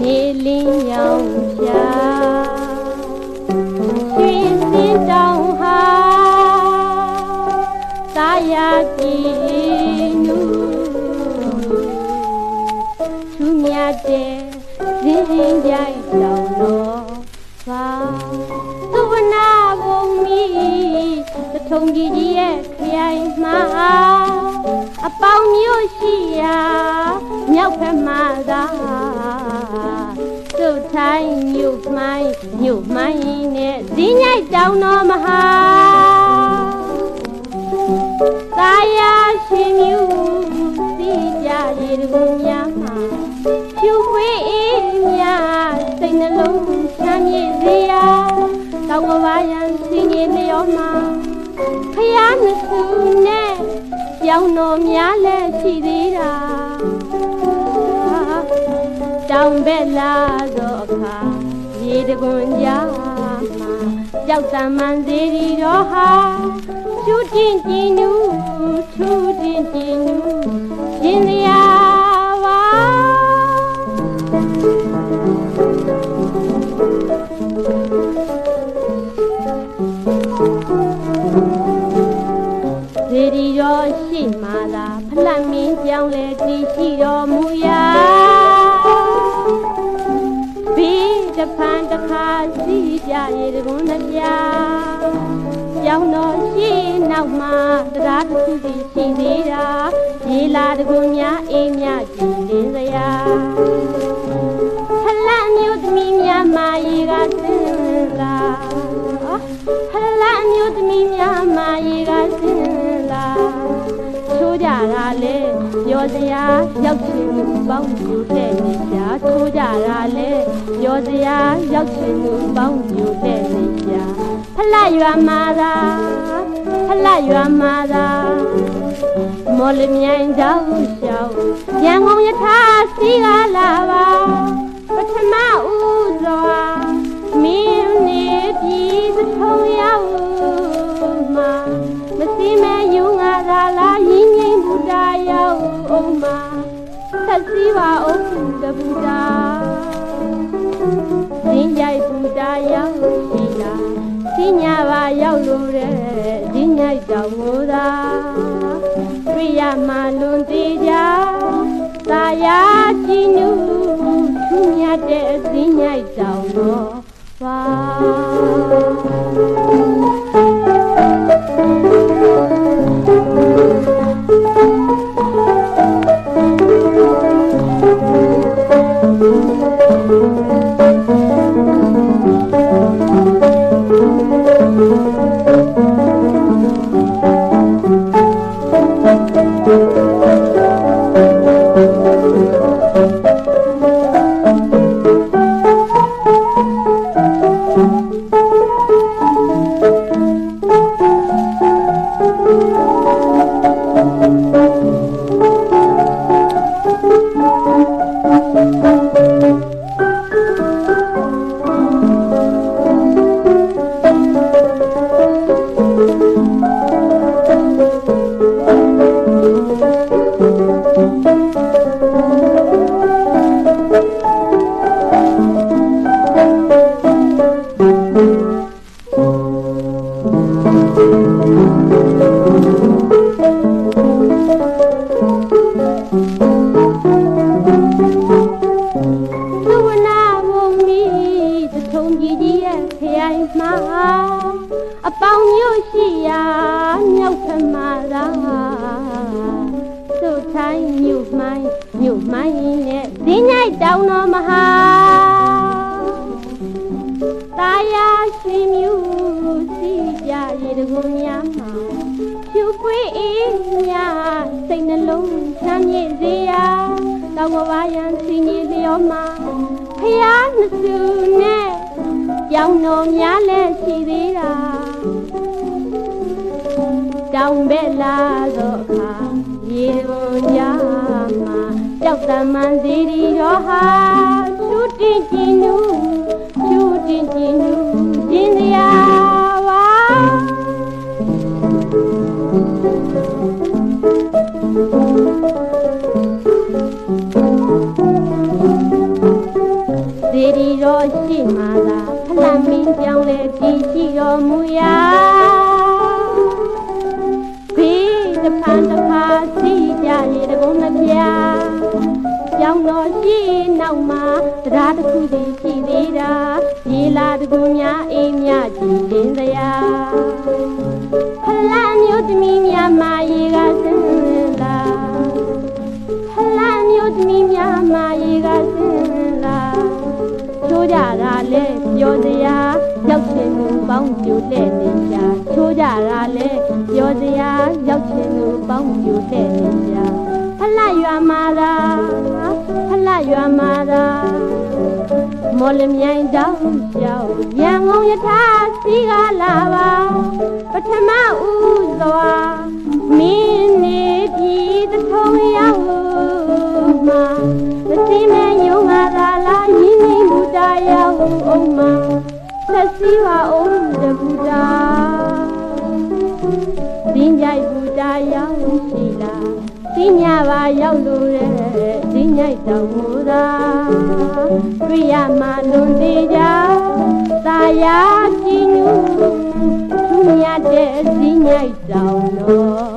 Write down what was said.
နေလင်း ရှိရာမြောက်ဖက်မှာသာသူ့ထိုင်းမြို့မိုင်းမြို့မိုင်းနဲ့ဇင်းညိုက်တောင်တော်မဟာသာယာရှင်မြူစီကြရည်တကူများမှာဖြူခွေးအေးများစိတ်နှလုံးချမ်းမြေ့စေရာတောင်ကဘာယံစင်ကြီးလျောမှာဖယားမစုနဲ့ ကြောင်တော်များလည်းရှိသေးတာတောင်ဘက်လာသောအခါရေတကွန်ကြားမှာကြောက်တမ်းမှန်သေးဒီတော့ဟာချူတင်ကြည် မှသာဖလတ်မင်းကြောင်းလဲတည်ရှိတော်မူရာဘေးတစ်ဖန်တစ်ခါစီကြရေတကွန်းတစ်ပြားကြောင်းတော်ရှိနောက်မှတရားတစ်ခုစီရှိသေးတာရေလာတကွန်းများအေးမြကြည်လင်းစရာ ပြောစရာရောက်ချင်လူပေါင်းယူတဲ့နေရှာချိုးကြတာလေပြောစရာရောက်ချင်လူပေါင်းယူတဲ့နေရှာဖလာရွာမာသာဖလာရွာမာသာမော်လမြိုင်တောက်လျှောက်ရန်ကုန်ယထာစီကလာပါပထမဦးစွာမင်းနေပြည်သထုံရောက်မှာမစီမဲ ရားရောက်အောင်မှာသက်စီပါအောင်တဘုရားစင်ကြိုက်ဘုရားရောက်ရှိတာစင်ညာပါရောက်လို့တဲ့စင်ညိုက်တောင်ကိုသာတွေ့ရမှလွန်သေးကြသာယာကြည်နူးထူးမြတ်တဲ့စင်ညိုက်တောင်တော့ပါ သ သထုံကြီးကြီးရဲ့ခရိုင်မှာအပေါင်းမျိုးရှိရာမြောက်ဖက်မှာသာသူ့ထိုင်းမြို့မိုင်းမြို့မိုင်းနဲ့ဇင်းညိုက်တောင်တော်မဟာတာယာရှင်မြူစီကြရည်တကူများမှာဖြူခွေးအေးများစိတ်နှလုံးချမ်းမြေ့စေရာတောင်ကဘာယံစင်ကြီးလျောမှာဖယားမစုနဲ့ ကြောင်တော်များလည်းရှိသေးတာတောင်ဘက်လာသောအခါရေကုန်ကြမှာကြောက်တမ်းမှန်သေးဒီတော့ဟာချူတင်ကြည်နူး တော်မူရာဘေးတဖန်တဖာသိကြလေတကုန်းမပြာကြောင်းတော်ရှိနောက်မှာတရားတစ်ခုစီရှိသေးတာရေလာတကူများအေးမြကြီး င်းပြိုတဲ့နေကြဖလတ်ရွာမာသာဖလတ်ရွာမာသာမော်လမြိုင်တောင်ရောက်ရန်ကုန်ယထာစီကလာပါပထမဦးစွာမင်းနေပြည်တထုံရောက်မှာသတိနဲ့ယုံလာသာလာရင်းနှီးမှုတာရောက်အောင်မှာသက်စီပါအောင် ရောက်လို့တဲ့ဒီညိုက်တော်မူသာတွေ့ရမှလွန်သေးကြသာယာကြည်ညူသူမြတ်တဲ့ဒီညိုက်တော်တော်